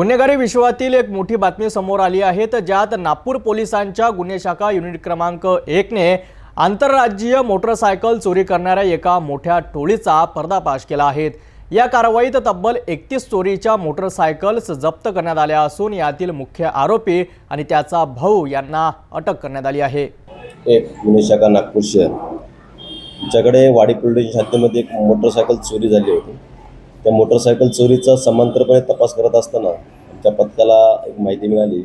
गुन्हेगारी विश्वातील एक मोठी बातमी समोर आली आहे. तर ज्यात नागपूर पोलिसांच्या गुन्हे शाखा युनिट क्रमांक एकने आंतरराज्यीय मोटरसायकल चोरी करणाऱ्या एका मोठ्या टोळीचा पर्दापाश केला आहे. या कारवाईत तब्बल एकतीस चोरीच्या मोटरसायकल्स जप्त करण्यात आल्या असून यातील मुख्य आरोपी आणि त्याचा भाऊ यांना अटक करण्यात आली आहे. एक गुन्हे शाखा नागपूर शहर. ज्याकडे वाडी पोलीस एक मोटरसायकल चोरी झाली होती. त्या मोटरसायकल चोरीचा समांतरपणे तपास करत असताना आमच्या पथकाला एक माहिती मिळाली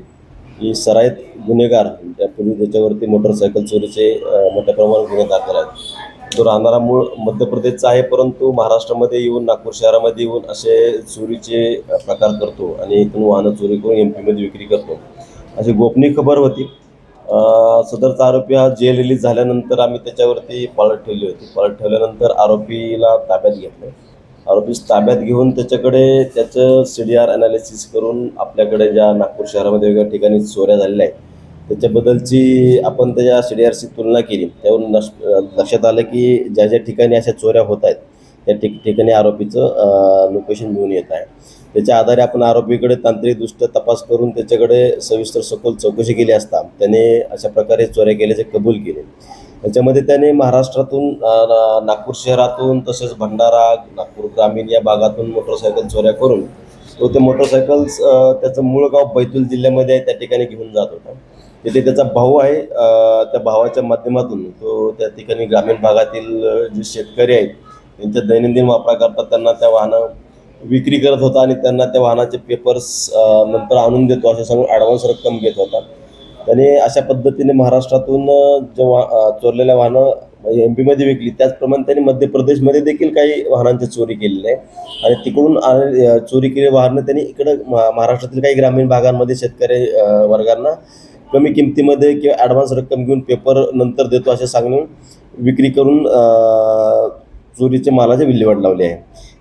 की सराईत गुन्हेगार त्यापूर्वी त्याच्यावरती मोटरसायकल चोरीचे मोठ्या प्रमाणात गुन्हे दाखल आहेत. तो राहणारा मूळ मध्य प्रदेशचा आहे परंतु महाराष्ट्रामध्ये येऊन नागपूर शहरामध्ये येऊन असे चोरीचे प्रकार करतो आणि इथून वाहनं चोरी करून एम पीमध्ये विक्री करतो. अशी गोपनीय खबर होती. सदरचा आरोपी हा जेल रिलीज झाल्यानंतर आम्ही त्याच्यावरती पाळत ठेवली होती. पाळत ठेवल्यानंतर आरोपीला ताब्यात घेतलं. आरोपीस ताब्यात घेऊन त्याच्याकडे त्याचं सी डी आर अनालिसिस करून आपल्याकडे ज्या नागपूर शहरामध्ये वेगवेगळ्या ठिकाणी चोऱ्या झालेल्या आहेत त्याच्याबद्दलची आपण त्याच्या सी डी आरची तुलना केली. त्यावरून लक्षात आलं की ज्या ज्या ठिकाणी अशा चोऱ्या होत आहेत त्या ठिक ठिकाणी आरोपीचं लोकेशन घेऊन येत आहे. त्याच्या आधारे आपण आरोपीकडे तांत्रिकदृष्ट्या तपास करून त्याच्याकडे सविस्तर सखोल चौकशी केली असता त्याने अशा प्रकारे चोऱ्या केल्याचे कबूल केले. त्याच्यामध्ये त्याने महाराष्ट्रातून ना- नागपूर शहरातून तसेच भंडारा नागपूर ग्रामीण या भागातून मोटरसायकल चोऱ्या करून तो ते मोटरसायकल्स त्याचं मूळ गाव बैतूल जिल्ह्यामध्ये आहे त्या ठिकाणी घेऊन जात होता. तिथे त्याचा भाऊ आहे त्या भावाच्या माध्यमातून तो त्या ठिकाणी ग्रामीण भागातील जे शेतकरी आहेत त्यांच्या दैनंदिन वापराकरता त्यांना त्या वाहनं विक्री करत होता आणि त्यांना त्या वाहनाचे पेपर्स नंतर आणून देतो असं सांगून ॲडव्हान्स रक्कम घेत होता. त्याने अशा पद्धतीने महाराष्ट्रातून जे जेव्हा चोरलेल्या वाहनं म्हणजे एम पीमध्ये विकली त्याचप्रमाणे त्यांनी मध्य प्रदेशमध्ये देखील काही वाहनांची चोरी केलेली आहे. आणि तिकडून चोरी केलेली वाहनं त्यांनी इकडं महा- महाराष्ट्रातील काही ग्रामीण भागांमध्ये शेतकरी वर्गांना कमी किमतीमध्ये किंवा ॲडव्हान्स रक्कम घेऊन पेपर नंतर देतो असे सांगून विक्री करून चोरीचे मालाचे विल्हेवाट लावली आहे.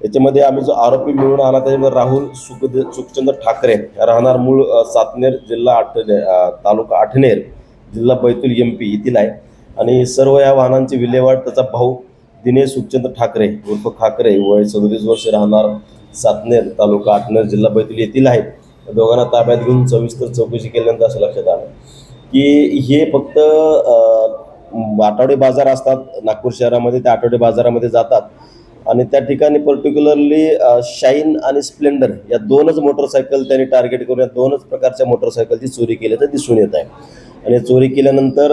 याच्यामध्ये आम्ही जो आरोपी मिळून आला त्याच्यामध्ये राहुल सुखदे सुखचंद्र ठाकरे राहणार मूळ सातनेर जिल्हा आठ तालुका आठनेर जिल्हा बैतूल एम पी येथील आहे. आणि सर्व या वाहनांची विल्हेवाट त्याचा भाऊ दिनेश सुखचंद्र ठाकरे उर्फ खाकरे वय सदतीस वर्ष राहणार सातनेर तालुका आठनेर जिल्हा बैतूल येथील आहे. दोघांना ताब्यात घेऊन सविस्तर चौकशी केल्यानंतर असं लक्षात आलं की हे फक्त आठवडे बाजार असतात. नागपूर शहरामध्ये त्या आठवडे बाजारामध्ये जातात. आणि त्या ठिकाणी पर्टिक्युलरली शाईन आणि स्प्लेंडर या दोनच मोटरसायकल त्यांनी टार्गेट करून या दोनच प्रकारच्या मोटरसायकलची चोरी केल्याचं दिसून येत आहे. आणि चोरी केल्यानंतर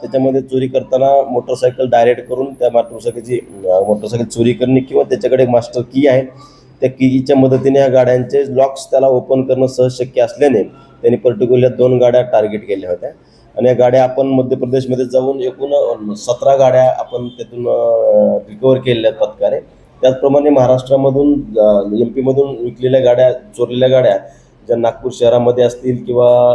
त्याच्यामध्ये चोरी करताना मोटरसायकल डायरेक्ट करून त्या मोटरसायकलची मोटरसायकल चोरी करणे किंवा त्याच्याकडे एक मास्टर की आहे. त्या कीच्या मदतीने या गाड्यांचे लॉक्स त्याला ओपन करणं सहज शक्य असल्याने त्यांनी पर्टिक्युलर दोन गाड्या टार्गेट केल्या होत्या. आणि या गाड्या आपण मध्य प्रदेशमध्ये जाऊन एकूण सतरा गाड्या आपण त्यातून रिकवर केलेल्या आहेत पथकाने. त्याचप्रमाणे महाराष्ट्रामधून एम पीमधून विकलेल्या गाड्या चोरलेल्या गाड्या ज्या नागपूर शहरामध्ये असतील किंवा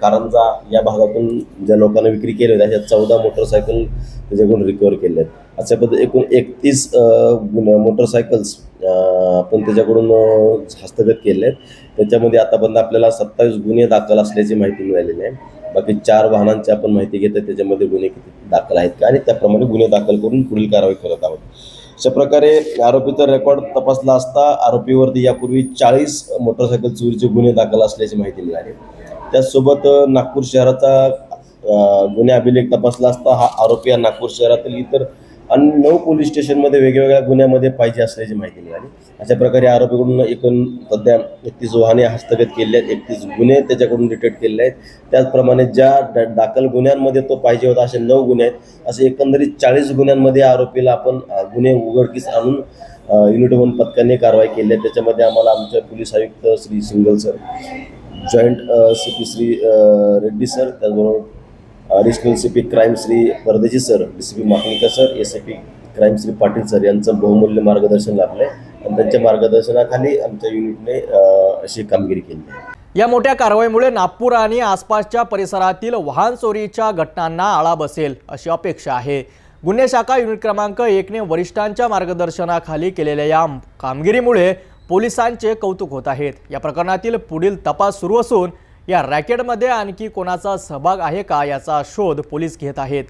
कारंजा या भागातून ज्या लोकांना विक्री केली होती अशा चौदा मोटरसायकल त्याच्याकडून रिकवर केल्या आहेत. अशा पद्धती एकूण एकतीस मोटरसायकल्स आपण त्याच्याकडून हस्तगत केले आहेत. त्याच्यामध्ये आतापर्यंत आपल्याला सत्तावीस गुन्हे दाखल असल्याची माहिती मिळालेली आहे. बाकी चार वाहनांची आपण माहिती घेतो त्याच्यामध्ये गुन्हे किती दाखल आहेत का? आणि त्याप्रमाणे गुन्हे दाखल करून पुढील कारवाई करत आहोत. अशा प्रकारे आरोपीचा रेकॉर्ड तपासला असता आरोपीवरती यापूर्वी चाळीस मोटरसायकल चोरीचे गुन्हे दाखल असल्याची माहिती मिळाली. त्याचसोबत नागपूर शहराचा गुन्हे अभिलेख तपासला असता हा आरोपी हा नागपूर शहरातील इतर आणि नऊ पोलीस स्टेशनमध्ये वेगवेगळ्या गुन्ह्यामध्ये पाहिजे असल्याची माहिती मिळाली. अशा प्रकारे आरोपीकडून एकूण सध्या एकतीस वाहने हस्तगत केली आहेत एकतीस गुन्हे त्याच्याकडून डिटेक्ट केलेले आहेत. त्याचप्रमाणे ज्या दाखल गुन्ह्यांमध्ये तो पाहिजे होता असे नऊ गुन्हे आहेत. असे एकंदरीत चाळीस गुन्ह्यांमध्ये आरोपीला आपण गुन्हे उघडकीस आणून युनिट वन पथकाने कारवाई केली आहे. त्याच्यामध्ये आम्हाला आमच्या पोलीस आयुक्त Shri Singal sir joint C P Shri Reddy sir त्याचबरोबर additional C P crime Shri Pardeshi sir D C P Makanikar sir S A P crime Shri Patil sir यांचं बहुमूल्य मार्गदर्शन लाभलं आहे आणि त्यांच्या मार्गदर्शनाखाली आमच्या युनिटने अशी कामगिरी केली आहे. या मोठ्या कारवाईमुळे नागपूर आणि आसपासच्या परिसरातील वाहन चोरीच्या घटनांना आळा बसेल अशी अपेक्षा आहे. गुन्हे शाखा युनिट क्रमांक एकने वरिष्ठांच्या मार्गदर्शनाखाली केलेल्या या कामगिरीमुळे पोलिसांचे कौतुक होत आहेत. या प्रकरणातील पुढील तपास सुरू असून या रॅकेटमध्ये आणखी कोणाचा सहभाग आहे का याचा शोध पोलीस घेत आहेत.